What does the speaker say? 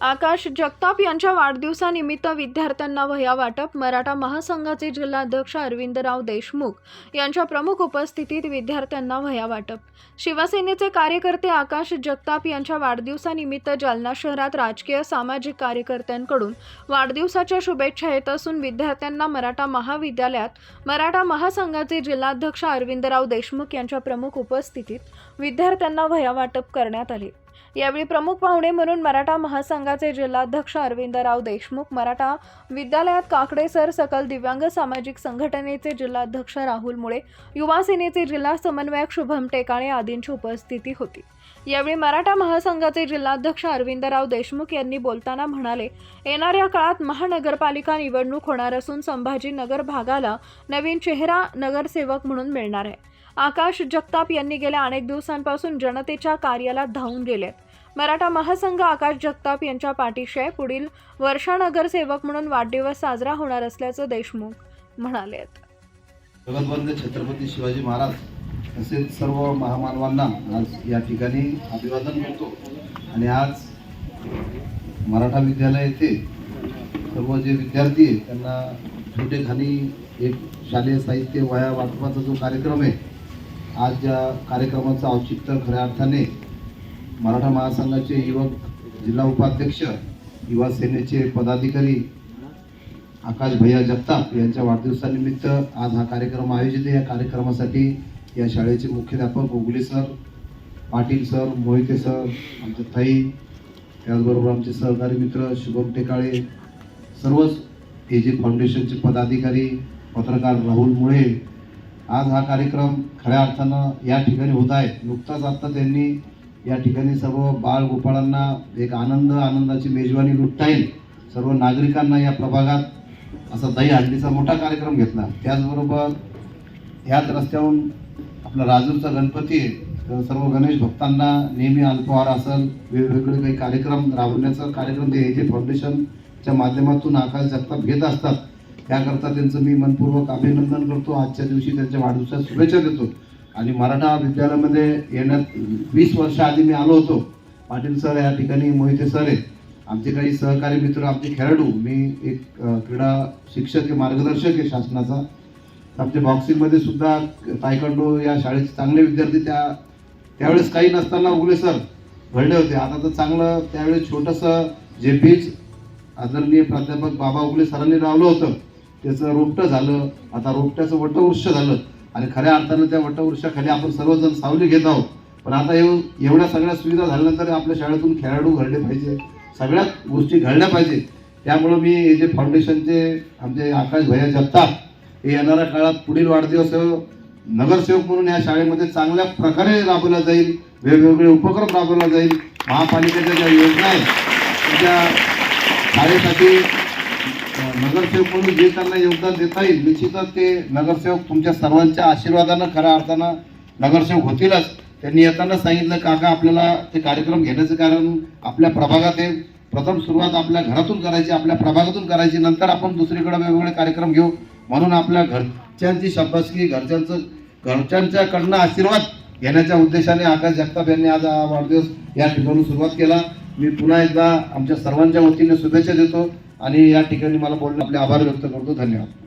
आकाश जगताप यांच्या वाढदिवसानिमित्त विद्यार्थ्यांना वह्या वाटप मराठा महासंघाचे जिल्हाध्यक्ष अरविंदराव देशमुख यांच्या प्रमुख उपस्थितीत विद्यार्थ्यांना वह्या वाटप. शिवसेनेचे कार्यकर्ते आकाश जगताप यांच्या वाढदिवसानिमित्त जालना शहरात राजकीय सामाजिक कार्यकर्त्यांकडून वाढदिवसाच्या शुभेच्छा येत असून विद्यार्थ्यांना मराठा महाविद्यालयात मराठा महासंघाचे जिल्हाध्यक्ष अरविंदराव देशमुख यांच्या प्रमुख उपस्थितीत विद्यार्थ्यांना वह्या वाटप करण्यात आले. यावेळी प्रमुख पाहुणे म्हणून मराठा महासंघाचे जिल्हाध्यक्ष अरविंदराव देशमुख मराठा विद्यालयात काकडे सर सकल दिव्यांग सामाजिक संघटनेचे जिल्हाध्यक्ष राहुल मुळे युवा सेनेचे जिल्हा समन्वयक शुभम टेकाळे आदींची उपस्थिती होती. यावेळी मराठा महासंघाचे जिल्हाध्यक्ष अरविंदराव देशमुख यांनी बोलताना म्हणाले येणाऱ्या काळात महानगरपालिका निवडणूक होणार असून संभाजीनगर भागाला नवीन चेहरा नगरसेवक म्हणून मिळणार आहे. आकाश जगताप यांनी गेल्या अनेक दिवसांपासून जनतेच्या कार्याला धावून गेलेत मराठा महासंघ आकाश जगताप यांच्या पाठीशी आहे. पुढील वर्षा नगरसेवक म्हणून वाढदिवस साजरा होणार असल्याचं देशमुख म्हणाले. जगतवंद छत्रपती शिवाजी महाराज तसेच सर्व महामानवांना आज या ठिकाणी अभिवादन करतो आणि आज मराठा विद्यालय येथे सर्व जे विद्यार्थी आहेत त्यांना छोटेखानी एक शालेय साहित्य वया वाटपाचा जो कार्यक्रम आहे आज ज्या कार्यक्रमाचं औचित्य खऱ्या अर्थाने मराठा महासंघाचे युवक जिल्हा उपाध्यक्ष युवा सेनेचे पदाधिकारी आकाश भैया जगताप यांच्या वाढदिवसानिमित्त आज हा कार्यक्रम आयोजित आहे. या कार्यक्रमासाठी या शाळेचे मुख्याध्यापक Ugale sir Patil sir Mohite sir आमचे थाई त्याचबरोबर आमचे सहकारी मित्र शुभम टेकाळे सर्वच ए जे फाउंडेशनचे पदाधिकारी पत्रकार राहुल मुळे आज हा कार्यक्रम खऱ्या अर्थानं या ठिकाणी होत आहे. नुकताच आत्ता त्यांनी या ठिकाणी सर्व बाळ गोपाळांना एक आनंद आनंदाची मेजवानी लुटता येईल. सर्व नागरिकांना या प्रभागात असा दही हंडीचा मोठा कार्यक्रम घेतला. त्याचबरोबर ह्याच रस्त्याहून आपला राजूरचा गणपती आहे. सर्व गणेश भक्तांना नेहमी अल्पहार असेल वेगवेगळे काही कार्यक्रम राबवण्याचा कार्यक्रम ते जे फाउंडेशनच्या माध्यमातून आकाश जगताप घेत असतात त्याकरता त्यांचं मी मनपूर्वक अभिनंदन करतो. आजच्या दिवशी त्यांच्या वाढदिवसात शुभेच्छा देतो. आणि मराठा विद्यालयामध्ये येण्यात वीस वर्ष आधी मी आलो होतो. पाटील सर या ठिकाणी मोहिते सर आहेत. आमचे काही सहकारी मित्र आमचे खेळाडू मी एक क्रीडा शिक्षक आहे मार्गदर्शक आहे शासनाचा. आमच्या बॉक्सिंगमध्ये सुद्धा तायकंडो या शाळेचे चांगले विद्यार्थी त्या त्यावेळेस काही नसताना उगले सर घडले होते. आता तर चांगलं त्यावेळेस छोटंसं जे पीच आदरणीय प्राध्यापक बाबा उगले सरांनी लावलं होतं. त्याचं रोपटं झालं आता रोपट्याचं वटवृक्ष झालं. आणि खऱ्या अर्थानं त्या वटवृक्षाखाली आपण सर्वजण सावली घेत आहोत. पण आता एव एवढ्या सगळ्या सुविधा झाल्यानंतर आपल्या शाळेतून खेळाडू घडले पाहिजे. सगळ्याच गोष्टी घडल्या पाहिजे. त्यामुळं मी हे जे फाउंडेशनचे आमचे आकाश भैया जगताप हे येणाऱ्या काळात पुढील वाढदिवस नगरसेवक म्हणून या शाळेमध्ये चांगल्या प्रकारे राबवला जाईल वेगवेगळे उपक्रम राबवला जाईल. महापालिकेच्या ज्या योजना आहेत त्या शाळेसाठी नगरसेवक म्हणून जे त्यांना योगदान देता येईल निश्चितच ते नगरसेवक तुमच्या सर्वांच्या आशीर्वादानं खऱ्या अर्थानं नगरसेवक होतीलच. त्यांनी येताना सांगितलं काका आपल्याला ते कार्यक्रम घेण्याचं कारण आपल्या प्रभागात आहे. प्रथम सुरुवात आपल्या घरातून करायची आपल्या प्रभागातून करायची. नंतर आपण दुसरीकडे वेगवेगळे कार्यक्रम घेऊ. म्हणून आपल्या घरच्यांची शाबासकी घरच्यांचं घरच्यांच्याकडनं आशीर्वाद घेण्याच्या उद्देशाने आकाश जगताप यांनी आज वाढदिवस या ठिकाणी सुरुवात केला. मी पुन्हा एकदा आमच्या सर्वांच्या वतीने शुभेच्छा देतो. आणि या ठिकाणी मला बोलणं आपले आभार व्यक्त करतो. धन्यवाद.